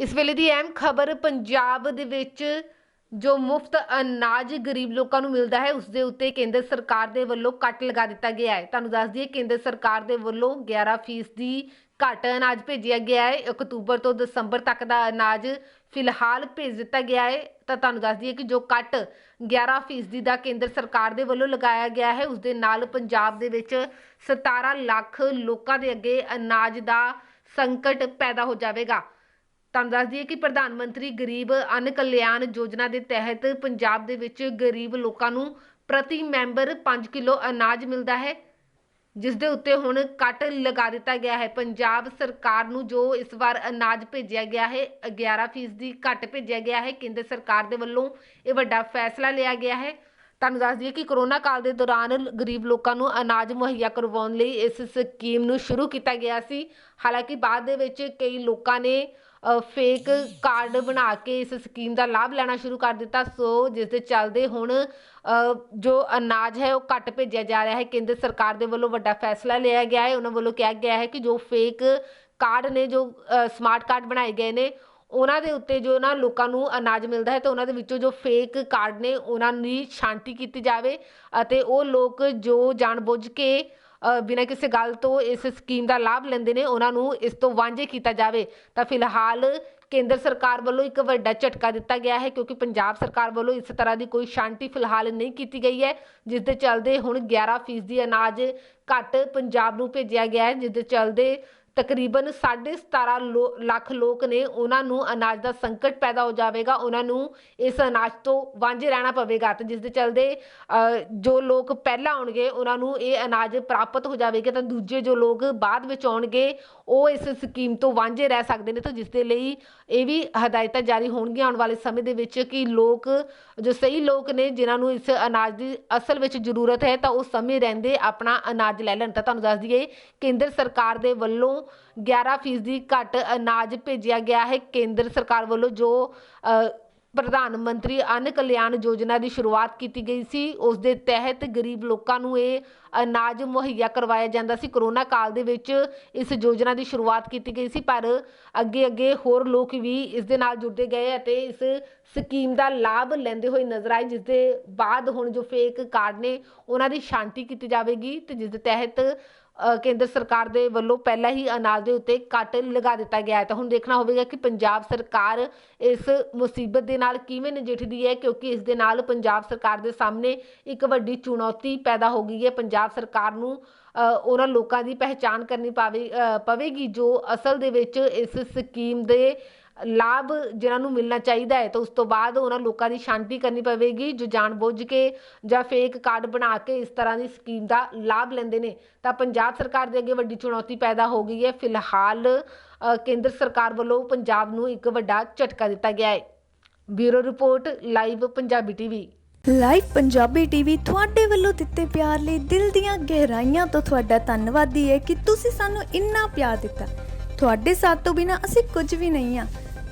ਇਸ ਵੇਲੇ ਦੀ ਅਹਿਮ ਖਬਰ ਪੰਜਾਬ ਦੇ ਵਿੱਚ ਜੋ ਮੁਫਤ ਅਨਾਜ ਗਰੀਬ ਲੋਕਾਂ ਨੂੰ ਮਿਲਦਾ ਹੈ, ਉਸ ਦੇ ਉੱਤੇ ਕੇਂਦਰ ਸਰਕਾਰ ਦੇ ਵੱਲੋਂ ਕੱਟ ਲਗਾ ਦਿੱਤਾ ਗਿਆ ਹੈ। ਤੁਹਾਨੂੰ ਦੱਸ ਦਈਏ, ਕੇਂਦਰ ਸਰਕਾਰ ਦੇ ਵੱਲੋਂ 11% ਦੀ ਘੱਟ ਅਨਾਜ ਭੇਜਿਆ ਗਿਆ ਹੈ। ਅਕਤੂਬਰ ਤੋਂ ਦਸੰਬਰ ਤੱਕ ਦਾ ਅਨਾਜ ਫਿਲਹਾਲ ਭੇਜ ਦਿੱਤਾ ਗਿਆ ਹੈ। ਤਾਂ ਤੁਹਾਨੂੰ ਦੱਸ ਦਈਏ ਕਿ ਜੋ ਕੱਟ 11% ਦਾ ਕੇਂਦਰ ਸਰਕਾਰ ਦੇ ਵੱਲੋਂ ਲਗਾਇਆ ਗਿਆ ਹੈ, ਉਸ ਦੇ ਨਾਲ ਪੰਜਾਬ ਦੇ ਵਿੱਚ 17 ਲੱਖ ਲੋਕਾਂ ਦੇ ਅੱਗੇ ਅਨਾਜ ਦਾ ਸੰਕਟ ਪੈਦਾ ਹੋ ਜਾਵੇਗਾ। ਤੁਹਾਨੂੰ ਦੱਸ ਦਈਏ ਕਿ ਪ੍ਰਧਾਨ ਮੰਤਰੀ ਗਰੀਬ ਅੰਨ ਕਲਿਆਣ ਯੋਜਨਾ ਦੇ ਤਹਿਤ ਪੰਜਾਬ ਦੇ ਵਿੱਚ ਗਰੀਬ ਲੋਕਾਂ ਨੂੰ ਪ੍ਰਤੀ ਮੈਂਬਰ 5 ਕਿਲੋ ਅਨਾਜ ਮਿਲਦਾ ਹੈ, ਜਿਸ ਦੇ ਉੱਤੇ ਹੁਣ ਕੱਟ ਲਗਾ ਦਿੱਤਾ ਗਿਆ ਹੈ। ਪੰਜਾਬ ਸਰਕਾਰ ਨੂੰ ਜੋ ਇਸ ਵਾਰ ਅਨਾਜ ਭੇਜਿਆ ਗਿਆ ਹੈ 11% ਦੀ ਘੱਟ ਭੇਜਿਆ ਗਿਆ ਹੈ। ਕੇਂਦਰ ਸਰਕਾਰ ਦੇ ਵੱਲੋਂ ਇਹ ਵੱਡਾ ਫੈਸਲਾ ਲਿਆ ਗਿਆ ਹੈ। ਤੁਹਾਨੂੰ ਦੱਸ ਦਈਏ ਕਿ ਕਰੋਨਾ ਕਾਲ ਦੇ ਦੌਰਾਨ ਗਰੀਬ ਲੋਕਾਂ ਨੂੰ ਅਨਾਜ ਮੁਹੱਈਆ ਕਰਵਾਉਣ ਲਈ ਇਸ ਸਕੀਮ ਨੂੰ ਸ਼ੁਰੂ ਕੀਤਾ ਗਿਆ ਸੀ। ਹਾਲਾਂਕਿ ਬਾਅਦ ਦੇ ਵਿੱਚ ਕਈ ਲੋਕਾਂ ਨੇ ਫੇਕ ਕਾਰਡ ਬਣਾ ਕੇ ਇਸ ਸਕੀਮ ਦਾ ਲਾਭ ਲੈਣਾ ਸ਼ੁਰੂ ਕਰ ਦਿੱਤਾ। ਸੋ ਜਿਸ ਦੇ ਚੱਲਦੇ ਹੁਣ ਜੋ ਅਨਾਜ ਹੈ, ਉਹ ਘੱਟ ਭੇਜਿਆ ਜਾ ਰਿਹਾ ਹੈ। ਕੇਂਦਰ ਸਰਕਾਰ ਦੇ ਵੱਲੋਂ ਵੱਡਾ ਫੈਸਲਾ ਲਿਆ ਗਿਆ ਹੈ। ਉਹਨਾਂ ਵੱਲੋਂ ਕਿਹਾ ਗਿਆ ਹੈ ਕਿ ਜੋ ਫੇਕ ਕਾਰਡ ਨੇ, ਜੋ ਸਮਾਰਟ ਕਾਰਡ ਬਣਾਏ ਗਏ ਨੇ, ਉਹਨਾਂ ਦੇ ਉੱਤੇ ਜੋ ਨਾ ਲੋਕਾਂ ਨੂੰ ਅਨਾਜ ਮਿਲਦਾ ਹੈ, ਤੇ ਉਹਨਾਂ ਦੇ ਵਿੱਚੋਂ ਜੋ ਫੇਕ ਕਾਰਡ ਨੇ, ਉਹਨਾਂ ਦੀ ਛਾਂਟੀ ਕੀਤੀ ਜਾਵੇ ਅਤੇ ਉਹ ਲੋਕ ਜੋ ਜਾਣਬੁੱਝ ਕੇ ਬਿਨਾਂ ਕਿਸੇ ਗੱਲ ਤੋਂ ਇਸ ਸਕੀਮ ਦਾ ਲਾਭ ਲੈਂਦੇ ਨੇ, ਉਹਨਾਂ ਨੂੰ ਇਸ ਤੋਂ ਵਾਂਝੇ ਕੀਤਾ ਜਾਵੇ। ਤਾਂ ਫਿਲਹਾਲ ਕੇਂਦਰ ਸਰਕਾਰ ਵੱਲੋਂ ਇੱਕ ਵੱਡਾ ਝਟਕਾ ਦਿੱਤਾ ਗਿਆ ਹੈ, ਕਿਉਂਕਿ ਪੰਜਾਬ ਸਰਕਾਰ ਵੱਲੋਂ ਇਸ ਤਰ੍ਹਾਂ ਦੀ ਕੋਈ ਸ਼ਾਂਤੀ ਫਿਲਹਾਲ ਨਹੀਂ ਕੀਤੀ ਗਈ ਹੈ, ਜਿਸ ਦੇ ਚੱਲਦੇ ਹੁਣ 11 ਫੀਸਦੀ ਅਨਾਜ ਘੱਟ ਪੰਜਾਬ ਨੂੰ ਭੇਜਿਆ ਗਿਆ ਹੈ, ਜਿਸ ਦੇ ਚੱਲਦੇ ਤਕਰੀਬਨ 17.5 ਲੋ- ਲੱਖ ਲੋਕ ਨੇ ਉਹਨਾਂ ਨੂੰ ਅਨਾਜ ਦਾ ਸੰਕਟ ਪੈਦਾ ਹੋ ਜਾਵੇਗਾ, ਉਹਨਾਂ ਨੂੰ ਇਸ ਅਨਾਜ ਤੋਂ ਵਾਂਝੇ ਰਹਿਣਾ ਪਵੇਗਾ ਤੇ ਜਿਸ ਦੇ ਚਲਦੇ ਜੋ ਲੋਕ ਪਹਿਲਾਂ ਆਉਣਗੇ, ਉਹਨਾਂ ਨੂੰ ਇਹ ਅਨਾਜ ਪ੍ਰਾਪਤ ਹੋ ਜਾਵੇਗਾ ਤਾਂ ਦੂਜੇ ਜੋ ਲੋਕ ਬਾਅਦ ਵਿੱਚ ਆਉਣਗੇ, ਉਹ ਇਸ ਸਕੀਮ ਤੋਂ ਵਾਂਝੇ ਰਹਿ ਸਕਦੇ ਨੇ ਤਾਂ ਜਿਸ ਦੇ ਲਈ ਇਹ ਵੀ ਹਦਾਇਤਾਂ ਜਾਰੀ ਹੋਣਗੀਆਂ ਆਉਣ ਵਾਲੇ ਸਮੇਂ ਦੇ ਵਿੱਚ ਕਿ ਲੋਕ, ਜੋ ਸਹੀ ਲੋਕ ਨੇ ਜਿਨ੍ਹਾਂ ਨੂੰ ਇਸ ਅਨਾਜ ਦੀ ਅਸਲ ਵਿੱਚ ਜ਼ਰੂਰਤ ਹੈ ਤਾਂ ਉਹ ਸਮੇਂ ਰਹਿੰਦੇ ਆਪਣਾ ਅਨਾਜ ਲੈ ਲੈਣ ਤਾਂ ਤੁਹਾਨੂੰ ਦੱਸ ਦਈਏ, ਕੇਂਦਰ ਸਰਕਾਰ ਦੇ ਵੱਲੋਂ 11% ਘੱਟ ਅਨਾਜ ਭੇਜਿਆ ਗਿਆ ਹੈ। ਕੇਂਦਰ ਸਰਕਾਰ ਵੱਲੋਂ ਜੋ ਪ੍ਰਧਾਨ ਮੰਤਰੀ ਅੰਨ ਕਲਿਆਣ ਯੋਜਨਾ ਦੀ ਸ਼ੁਰੂਆਤ ਕੀਤੀ ਗਈ ਸੀ, ਉਸ ਦੇ ਤਹਿਤ ਗਰੀਬ ਲੋਕਾਂ ਨੂੰ ਇਹ ਅਨਾਜ ਮੁਹੱਈਆ ਕਰਵਾਇਆ ਜਾਂਦਾ ਸੀ। ਕਰੋਨਾ ਕਾਲ ਦੇ ਵਿੱਚ ਇਸ ਯੋਜਨਾ ਦੀ ਸ਼ੁਰੂਆਤ ਕੀਤੀ ਗਈ ਸੀ, ਪਰ ਅੱਗੇ ਅੱਗੇ ਹੋਰ ਲੋਕ ਵੀ ਇਸ ਦੇ ਨਾਲ ਜੁੜਦੇ ਗਏ ਅਤੇ ਇਸ ਸਕੀਮ ਦਾ ਲਾਭ ਲੈਂਦੇ ਹੋਏ ਨਜ਼ਰ ਆਏ, ਜਿਸ ਦੇ ਬਾਅਦ ਹੁਣ ਜੋ ਫੇਕ ਕਾਰਡ ਨੇ, ਉਹਨਾਂ ਦੀ ਸ਼ਾਂਤੀ ਕੀਤੀ ਜਾਵੇਗੀ ਤੇ ਜਿਸ ਦੇ ਤਹਿਤ ਕੇਂਦਰ ਸਰਕਾਰ ਦੇ ਵੱਲੋਂ ਪਹਿਲਾਂ ਹੀ ਅਨਾਜ ਦੇ ਉੱਤੇ ਕੱਟ ਲਗਾ ਦਿੱਤਾ ਗਿਆ ਹੈ। ਤਾਂ ਹੁਣ ਦੇਖਣਾ ਹੋਵੇਗਾ ਕਿ ਪੰਜਾਬ ਸਰਕਾਰ ਇਸ ਮੁਸੀਬਤ ਦੇ ਨਾਲ ਕਿਵੇਂ ਨਜਿੱਠਦੀ ਹੈ, ਕਿਉਂਕਿ ਇਸ ਦੇ ਨਾਲ ਪੰਜਾਬ ਸਰਕਾਰ ਦੇ ਸਾਹਮਣੇ ਇੱਕ ਵੱਡੀ ਚੁਣੌਤੀ ਪੈਦਾ ਹੋ ਗਈ ਹੈ। ਪੰਜਾਬ ਸਰਕਾਰ ਨੂੰ ਉਹਨਾਂ ਲੋਕਾਂ ਦੀ ਪਹਿਚਾਣ ਕਰਨੀ ਪਾਵੇ ਪਵੇਗੀ ਜੋ ਅਸਲ ਦੇ ਵਿੱਚ ਇਸ ਸਕੀਮ ਦੇ ਲਾਭ ਜਿਨ੍ਹਾਂ ਨੂੰ ਮਿਲਣਾ ਚਾਹੀਦਾ ਹੈ, ਤਾਂ ਉਸ ਤੋਂ ਬਾਅਦ ਉਹਨਾਂ ਲੋਕਾਂ ਦੀ ਸ਼ਾਂਤੀ ਕਰਨੀ ਪਵੇਗੀ, ਜੋ ਜਾਣਬੁੱਝ ਕੇ ਜਾਂ ਫੇਕ ਕਾਰਡ ਬਣਾ ਕੇ ਇਸ ਤਰ੍ਹਾਂ ਦੀ ਸਕੀਮ ਦਾ ਲਾਭ ਲੈਂਦੇ ਨੇ। ਤਾਂ ਪੰਜਾਬ ਸਰਕਾਰ ਦੇ ਅੱਗੇ ਵੱਡੀ ਚੁਣੌਤੀ ਪੈਦਾ ਹੋ ਗਈ ਹੈ। ਫਿਲਹਾਲ ਕੇਂਦਰ ਸਰਕਾਰ ਵੱਲੋਂ ਪੰਜਾਬ ਨੂੰ ਇੱਕ ਵੱਡਾ ਝਟਕਾ ਦਿੱਤਾ ਗਿਆ ਹੈ। Bureau report, live Punjabi TV. Live Punjabi TV ਤੁਹਾਡੇ ਵੱਲੋਂ ਦਿੱਤੇ ਪਿਆਰ ਲਈ ਦਿਲ ਦੀਆਂ ਗਹਿਰਾਈਆਂ ਤੋਂ ਤੁਹਾਡਾ ਧੰਨਵਾਦੀ ਹੈ ਕਿ ਤੁਸੀਂ ਸਾਨੂੰ ਇੰਨਾ ਪਿਆਰ ਦਿੱਤਾ। ਤੁਹਾਡੇ ਸਾਥ ਤੋਂ ਬਿਨਾ ਅਸੀਂ ਕੁਝ ਵੀ ਨਹੀਂ ਆ